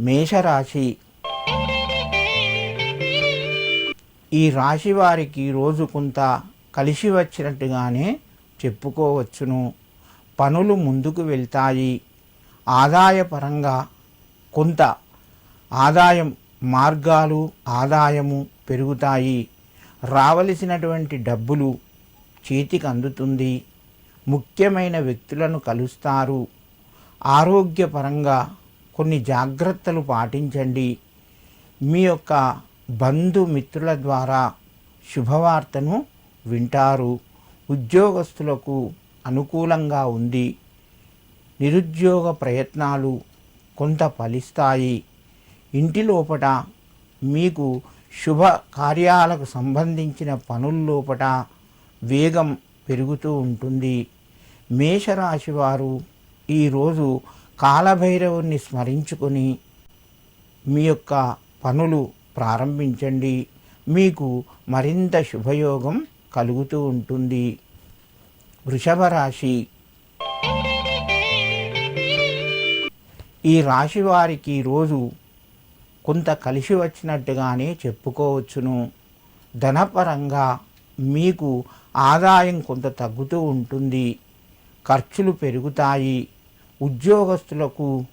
మేషరాశి. ఈ రాశి వారికి రోజు కొంత కలిసి వచ్చినట్టుగానే చెప్పుకోవచ్చును. పనులు ముందుకు వెళ్తాయి. ఆదాయపరంగా కొంత ఆదాయం మార్గాలు ఆదాయము పెరుగుతాయి. రావలసినటువంటి డబ్బులు చేతికి అందుతుంది. ముఖ్యమైన వ్యక్తులను కలుస్తారు. ఆరోగ్యపరంగా కొన్ని జాగ్రత్తలు పాటించండి. మీ యొక్క బంధుమిత్రుల ద్వారా శుభవార్తను వింటారు. ఉద్యోగస్తులకు అనుకూలంగా ఉంది. నిరుద్యోగ ప్రయత్నాలు కొంత ఫలిస్తాయి. ఇంటి లోపట మీకు శుభ కార్యాలకు సంబంధించిన పనుల్లోపట వేగం పెరుగుతూ ఉంటుంది. మేషరాశి వారు ఈరోజు కాలభైరవుని స్మరించుకొని మీ యొక్క పనులు ప్రారంభించండి. మీకు మరింత శుభయోగం కలుగుతూ ఉంటుంది. వృషభ రాశి ఈ రాశి వారికి రోజు కొంత కలిసి వచ్చినట్టుగానే చెప్పుకోవచ్చును. ధనపరంగా మీకు ఆదాయం కొంత తగ్గుతూ ఉంటుంది. ఖర్చులు పెరుగుతాయి. ఉద్యోగస్తులకు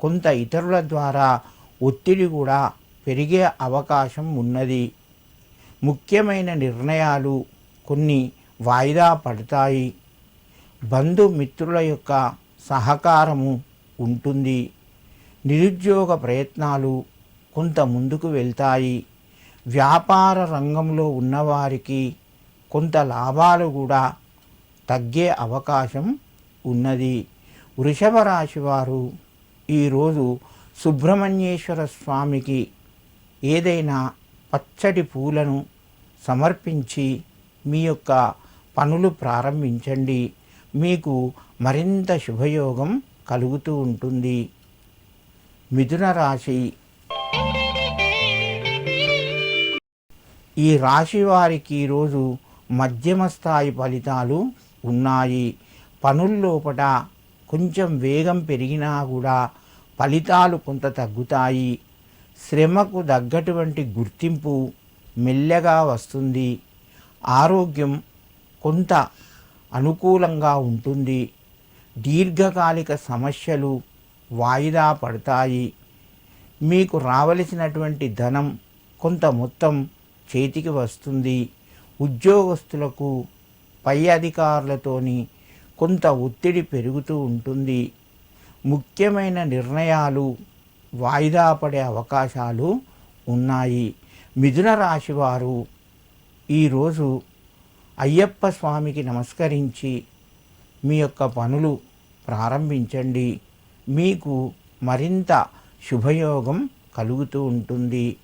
కొంత ఇతరుల ద్వారా ఒత్తిడి కూడా పెరిగే అవకాశం ఉన్నది. ముఖ్యమైన నిర్ణయాలు కొన్ని వాయిదా పడతాయి. బంధుమిత్రుల యొక్క సహకారము ఉంటుంది. నిరుద్యోగ ప్రయత్నాలు కొంత ముందుకు వెళ్తాయి. వ్యాపార రంగంలో ఉన్నవారికి కొంత లాభాలు కూడా తగ్గే అవకాశం ఉన్నది. వృషభ రాశి వారు ఈరోజు సుబ్రహ్మణ్యేశ్వర స్వామికి ఏదైనా పచ్చడి పూలను సమర్పించి మీ యొక్క పనులు ప్రారంభించండి. మీకు మరింత శుభయోగం కలుగుతూ ఉంటుంది. మిథున రాశి ఈ రాశి వారికి ఈరోజు మధ్యమ స్థాయి ఫలితాలు ఉన్నాయి. పనుల్లోపట కొంచెం వేగం పెరిగినా కూడా ఫలితాలు కొంత తగ్గుతాయి. శ్రమకు తగ్గటువంటి గుర్తింపు మెల్లగా వస్తుంది. ఆరోగ్యం కొంత అనుకూలంగా ఉంటుంది. దీర్ఘకాలిక సమస్యలు వాయిదా పడతాయి. మీకు రావలసినటువంటి ధనం కొంత మొత్తం చేతికి వస్తుంది. ఉద్యోగస్తులకు పై అధికారులతోని కొంత ఒత్తిడి పెరుగుతూ ఉంటుంది. ముఖ్యమైన నిర్ణయాలు వాయిదా పడే అవకాశాలు ఉన్నాయి. మిథున రాశి వారు ఈరోజు అయ్యప్ప స్వామికి నమస్కరించి మీ యొక్క పనులు ప్రారంభించండి. మీకు మరింత శుభయోగం కలుగుతూ ఉంటుంది.